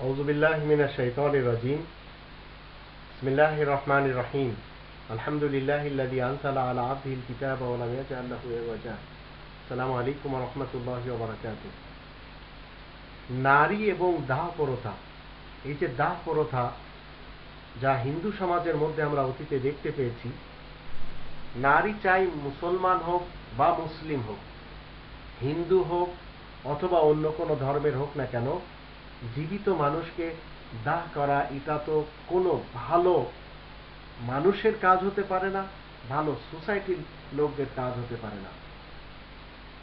أعوذ بالله من الشيطان الرجيم بسم الله الرحمن الرحيم الحمد لله الذي أنزل على عبده الكتاب ولم يجعل له عوجا السلام عليكم ورحمة الله وبركاته নারী এবং দাহ প্রথা এই যে দাহ প্রথা যা হিন্দু সমাজের মধ্যে আমরা অতীতে দেখতে পেয়েছি নারী চাই মুসলমান হোক বা মুসলিম হোক হিন্দু হোক অথবা অন্য কোনো ধর্মের হোক না কেন জীবিত মানুষকে দাহ করা, এটা তো কোনো ভালো মানুষের কাজ হতে পারে না, ভালো সোসাইটির লোকদের কাজ হতে পারে না।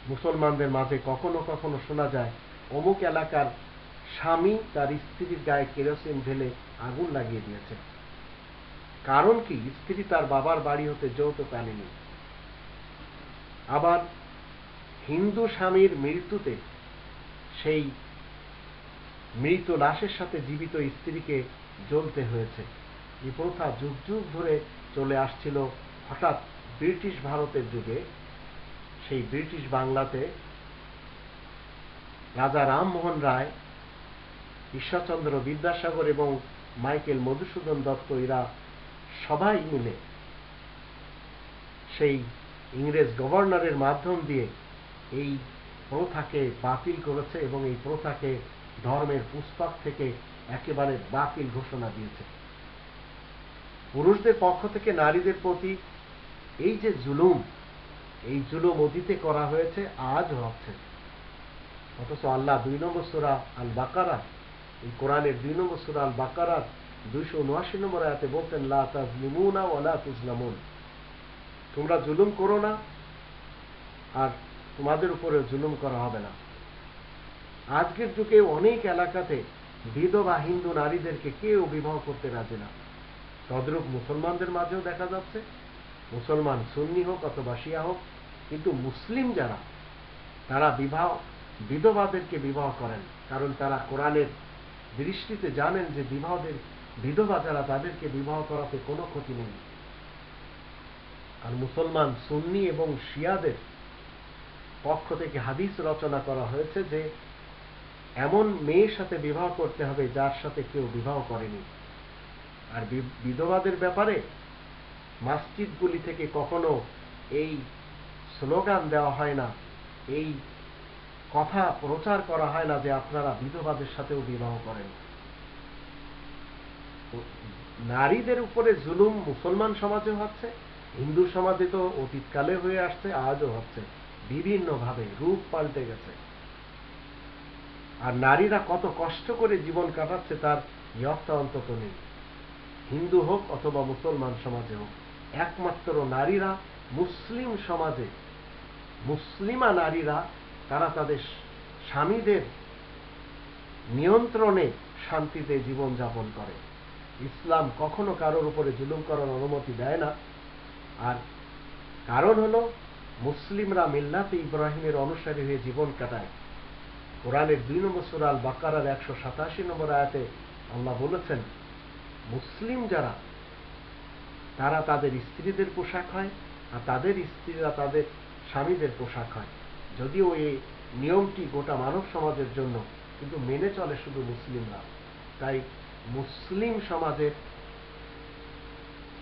মুসলমানদের মাঝে কখনো কখনো শোনা যায়, অমুক এলাকার স্বামী তার স্ত্রীর গায়ে কেরোসিন ঢেলে আগুন লাগিয়ে দিয়েছে। কারণ কি? স্ত্রী তার বাবার বাড়ি হতে যৌতুক আনেনি আবার হিন্দু স্বামীর মৃত্যুতে সেই মৃত লাশের সাথে জীবিত স্ত্রীকে জ্বলতে হয়েছে। এই প্রথা যুগ যুগ ধরে চলে আসছিল। হঠাৎ ব্রিটিশ ভারতের যুগে সেই ব্রিটিশ বাংলাতে রাজা রামমোহন রায়, ঈশ্বরচন্দ্র বিদ্যাসাগর এবং মাইকেল মধুসূদন দত্ত এরা সবাই মিলে সেই ইংরেজ গভর্নরের মাধ্যম দিয়ে এই প্রথাকে বাতিল করেছে এবং এই প্রথাকে ধর্মের পুস্তক থেকে একেবারে বাতিল ঘোষণা দিয়েছে। পুরুষদের পক্ষ থেকে নারীদের প্রতি এই যে জুলুম, এই জুলুম অতীতে করা হয়েছে আজও হচ্ছে। অথচ আল্লাহ দুই নম্বর সুরা আল বাকারা এই কোরআনের দুই নম্বর সুরা আল বাকারার দুইশো উনআশি নম্বর আয়াতে বলছেন লা তাজলিমুনা তুজলামুন তোমরা জুলুম করো না, আর তোমাদের উপরে জুলুম করা হবে না। আজকের যুগে অনেক এলাকাতে বিধবা হিন্দু নারীদেরকে কেউ বিবাহ করতে রাজি না। তদ্রূপ মুসলমানদের মাঝেও দেখা যাচ্ছে, মুসলমান সুন্নি হোক অথবা শিয়া হোক, কিন্তু মুসলিম যারা, তারা বিবাহ, বিধবাদেরকে বিবাহ করেন, কারণ তারা কোরআনের দৃষ্টিতে জানেন যে বিবাহদের, বিধবা যারা, তাদেরকে বিবাহ করাতে কোনো ক্ষতি নেই। আর মুসলমান সুন্নি এবং শিয়াদের পক্ষ থেকে হাদিস রচনা করা হয়েছে যে এমন মেয়ের সাথে বিবাহ করতে হবে যার সাথে কেউ বিবাহ করেনি। আর বিধবাদের ব্যাপারে মসজিদগুলি থেকে কখনো এই স্লোগান দেওয়া হয় না, এই কথা প্রচার করা হয় না যে আপনারা বিধবাদের সাথেও বিবাহ করেন। নারীদের উপরে জুলুম মুসলমান সমাজে হচ্ছে, হিন্দু সমাজে তো অতীতকালে হয়ে আসছে, আজও হচ্ছে, বিভিন্নভাবে রূপ পাল্টে গেছে। আর নারীরা কত কষ্ট করে জীবন কাটাচ্ছে তার ইয়ত্তা অন্তত নেই। হিন্দু হোক অথবা মুসলমান সমাজে হোক, একমাত্র নারীরা মুসলিম সমাজে, মুসলিমা নারীরা, তারা তাদের স্বামীদের নিয়ন্ত্রণে শান্তিতে জীবন যাপন করে। ইসলাম কখনো কারোর উপরে জুলুম করার অনুমতি দেয় না। আর কারণ হলো, মুসলিমরা মিল্লাতে ইব্রাহিমের অনুসারী হয়ে জীবন কাটায়। কোরআনের দুই নম্বর সুরাল বাকারার একশো সাতাশি নম্বর আয়াতে আল্লাহ বলেছেন, মুসলিম যারা, তারা তাদের স্ত্রীদের পোশাক হয় আর তাদের স্ত্রীরা তাদের স্বামীদের পোশাক হয়। যদিও এই নিয়মটি গোটা মানব সমাজের জন্য, কিন্তু মেনে চলে শুধু মুসলিমরা। তাই মুসলিম সমাজের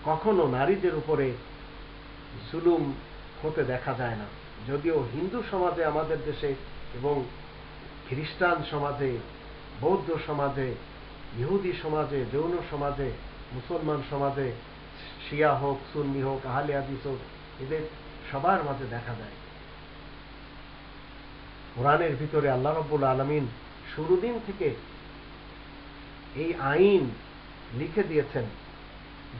কখনো নারীদের উপরে জুলুম হতে দেখা যায় না। যদিও হিন্দু সমাজে আমাদের দেশে এবং খ্রিস্টান সমাজে, বৌদ্ধ সমাজে, ইহুদি সমাজে যৌন সমাজে, মুসলমান সমাজে, শিয়া হোক, সুন্নি হোক, আহলে আদিস হোক, এদের সবার মাঝে দেখা যায়। কোরআনের ভিতরে আল্লাহ রব্বুল আলমিন শুরুদিন থেকে এই আইন লিখে দিয়েছেন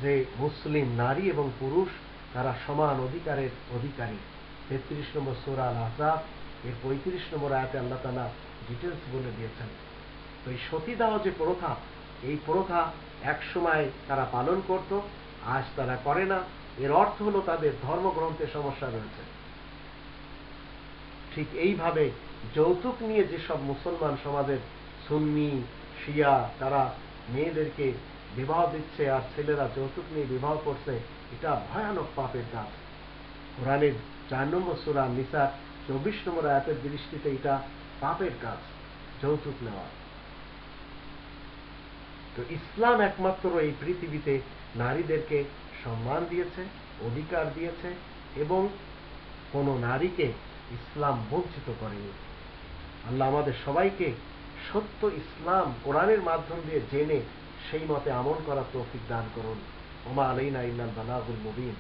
যে মুসলিম নারী এবং পুরুষ তারা সমান অধিকারের অধিকারী। তেত্রিশ নম্বর সোরা আল আজাদ এর পঁয়ত্রিশ নম্বর আয়াতে আল্লাহ তালা ডিটেলস বলে দিয়েছেন। তো এই সতীদাহ যে প্রথা, এই প্রথা একসময় তারা পালন করত, আজ তারা করে না। এর অর্থ হলো তাদের ধর্মগ্রন্থে সমস্যা রয়েছে। ঠিক এইভাবে যৌতুক নিয়ে যেসব মুসলমান সমাজের সুন্নি, শিয়া, তারা মেয়েদেরকে বিবাহ দিচ্ছে আর ছেলেরা যৌতুক নিয়ে বিবাহ করছে, এটা ভয়ানক পাপের কাজ। কোরআনের চার নম্বর সুরা নিসার চব্বিশ নম্বর আয়াতের দৃষ্টিতে এটা পাপের কাজ, যৌতুক নেওয়া। তো ইসলাম একমাত্র এই পৃথিবীতে নারীদেরকে সম্মান দিয়েছে, অধিকার দিয়েছে এবং কোন নারীকে ইসলাম বঞ্চিত করেনি। আল্লাহ আমাদের সবাইকে সত্য ইসলাম কোরআনের মাধ্যম দিয়ে জেনে সেই মতে আমল করার তৌফিক দান করুন। ওমা আলাইনা ইল্লাল বালাগুল মুবিন।